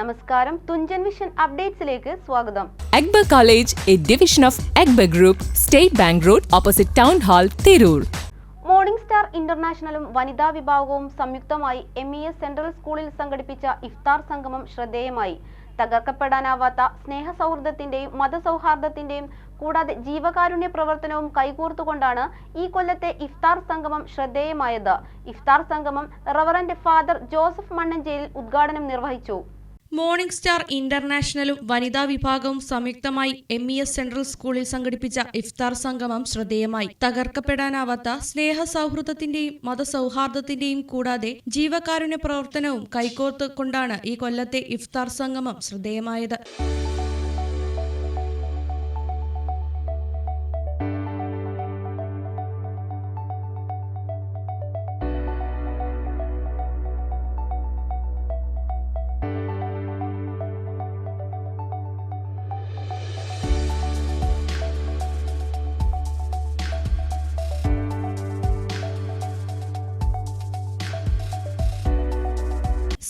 നമസ്കാരം. തുഞ്ചൻ വിഷൻ അപ്ഡേറ്റ്സിലേക്ക് സ്വാഗതം. Akbar college A division of Akbar group state bank road opposite town hall Tirur. Morning star ഇന്റർനാഷണലും വനിതാ വിഭാഗവും സംയുക്തമായി എം ഇ എസ് സെൻട്രൽ സ്കൂളിൽ സംഘടിപ്പിച്ച ഇഫ്താർ സംഗമം ശ്രദ്ധേയമായി. തകർക്കപ്പെടാനാവാത്ത സ്നേഹ സൗഹൃദത്തിന്റെയും മതസൗഹാർദ്ദത്തിന്റെയും കൂടാതെ ജീവകാരുണ്യ പ്രവർത്തനവും കൈകോർത്തുകൊണ്ടാണ് ഈ കൊല്ലത്തെ ഇഫ്താർ സംഗമം ശ്രദ്ധേയമായത്. ഇഫ്താർ സംഗമം റവറന്റ് ഫാദർ ജോസഫ് മണ്ണഞ്ചേരിൽ ഉദ്ഘാടനം നിർവഹിച്ചു. മോർണിംഗ് സ്റ്റാർ ഇന്റർനാഷണലും വനിതാ വിഭാഗവും സംയുക്തമായി എം ഇ എസ് സെൻട്രൽ സ്കൂളിൽ സംഘടിപ്പിച്ച ഇഫ്താർ സംഗമം ശ്രദ്ധേയമായി. തകർക്കപ്പെടാനാവാത്ത സ്നേഹ സൗഹൃദത്തിന്റെയും മതസൗഹാർദ്ദത്തിന്റെയും കൂടാതെ ജീവകാരുണ്യ പ്രവർത്തനവും കൈകോർത്ത് കൊണ്ടാണ് ഈ കൊല്ലത്തെ ഇഫ്താർ സംഗമം ശ്രദ്ധേയമായത്.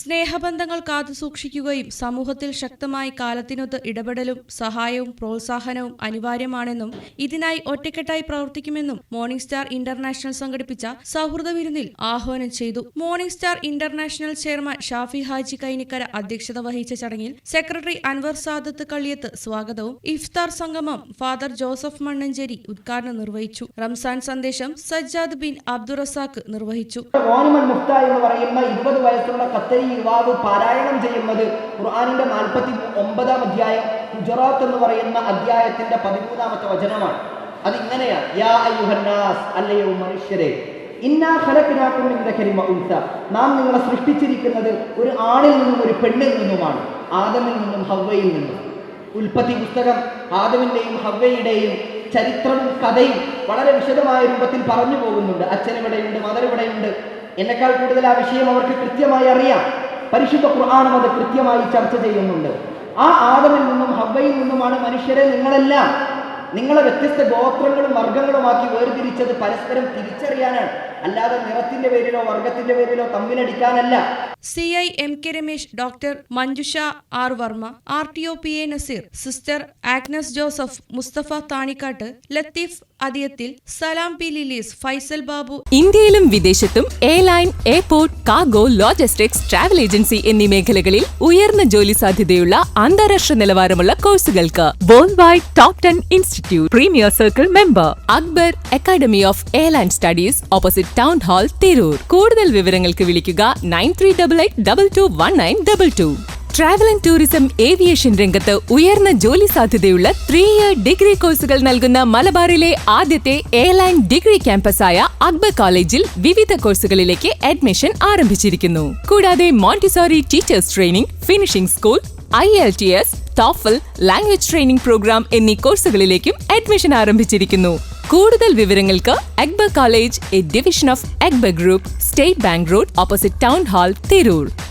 സ്നേഹബന്ധങ്ങൾ കാത്തുസൂക്ഷിക്കുകയും സമൂഹത്തിൽ ശക്തമായി കാലത്തിനൊത്ത് ഇടപെടലും സഹായവും പ്രോത്സാഹനവും അനിവാര്യമാണെന്നും ഇതിനായി ഒറ്റക്കെട്ടായി പ്രവർത്തിക്കുമെന്നും മോർണിംഗ് സ്റ്റാർ ഇന്റർനാഷണൽ സംഘടിപ്പിച്ച സൗഹൃദ വിരുന്നിൽ ആഹ്വാനം ചെയ്തു. Morning star international chairman Shafi Haji Kainikkara അധ്യക്ഷത വഹിച്ച ചടങ്ങിൽ സെക്രട്ടറി അൻവർ സാദത്ത് കള്ളിയത്ത് സ്വാഗതവും ഇഫ്താർ സംഗമം ഫാദർ ജോസഫ് മണ്ണഞ്ചേരി ഉദ്ഘാടനം നിർവഹിച്ചു. റംസാൻ സന്ദേശം സജ്ജാദ് ബിൻ അബ്ദുറസാഖ് നിർവഹിച്ചു. എന്ന് പറയുന്ന ഇരുപത് വയസ്സുള്ള ഖത്തരി യുവാവ് പാരായണം ചെയ്യുന്നത് ഖുർആാനിന്റെ നാൽപ്പത്തി ഒമ്പതാം അധ്യായം ഗുജറാത്ത് എന്ന് പറയുന്ന അധ്യായത്തിന്റെ പതിമൂന്നാമത്തെ വചനമാണ്. അത് ഇങ്ങനെയാണ്. യാ ഇന്നാ നാം നിങ്ങളെ സൃഷ്ടിച്ചിരിക്കുന്നത് ഒരു ആണിൽ നിന്നും ഒരു പെണ്ണിൽ നിന്നുമാണ്. ആദമിൽ നിന്നും ഹവ്വയിൽ നിന്നും. ഉൽപ്പത്തി പുസ്തകം ആദമിന്റെയും ഹവ്വയുടെയും ചരിത്രവും കഥയും വളരെ വിശദമായ രൂപത്തിൽ പറഞ്ഞു പോകുന്നുണ്ട്. അച്ഛനിവിടെയുണ്ട് മദറിവിടെയുണ്ട് എന്നെക്കാൾ കൂടുതൽ ആ വിഷയം അവർക്ക് കൃത്യമായി അറിയാം. പരിശുദ്ധ ഖുർആാനും അത് കൃത്യമായി ചർച്ച ചെയ്യുന്നുണ്ട്. ആ ആദമിൽ നിന്നും ഹവയിൽ നിന്നുമാണ് മനുഷ്യരെ നിങ്ങളെല്ലാം നിങ്ങളെ വ്യത്യസ്ത ഗോത്രങ്ങളും വർഗങ്ങളുമാക്കി വേർതിരിച്ചത് പരസ്പരം തിരിച്ചറിയാനാണ്. അല്ലാതെ നിറത്തിന്റെ പേരിലോ വർഗത്തിന്റെ പേരിലോ തമ്മിലടിക്കാനല്ല. C I M K Ramesh doctor Manjusha R Varma R T O P A Nazeer sister Agnes Joseph Mustafa Thanikkat Latheef Adiyathil Salam P Lilies Faisal Babu. ഇന്ത്യയിലും വിദേശത്തും airline airport cargo logistics travel agency എന്നീ മേഖലകളിൽ ഉയർന്ന ജോലി സാധ്യതയുള്ള അന്താരാഷ്ട്ര നിലവാരമുള്ള കോഴ്സുകൾക്ക് world wide top ten institute premier circle member Akbar academy of airline studies opposite town hall Tirur കൂടുതൽ വിവരങ്ങൾക്ക് വിളിക്കുക nine three double eight double two one nine double two. Travel and tourism aviation രംഗത്ത് ഉയർന്ന ജോലി സാധ്യതയുള്ള three year degree കോഴ്സുകൾ നൽകുന്ന മലബാറിലെ ആദ്യത്തെ എയർലൈൻ ഡിഗ്രി ക്യാമ്പസായ അക്ബർ കോളേജിൽ വിവിധ കോഴ്സുകളിലേക്ക് അഡ്മിഷൻ ആരംഭിച്ചിരിക്കുന്നു. കൂടാതെ montessori teachers training finishing school I L T S TOEFL language training program എന്നീ കോഴ്സുകളിലേക്കും അഡ്മിഷൻ ആരംഭിച്ചിരിക്കുന്നു. കൂടുതൽ വിവരങ്ങൾക്ക് Akbar college A division of Akbar group state bank road opposite town hall Tirur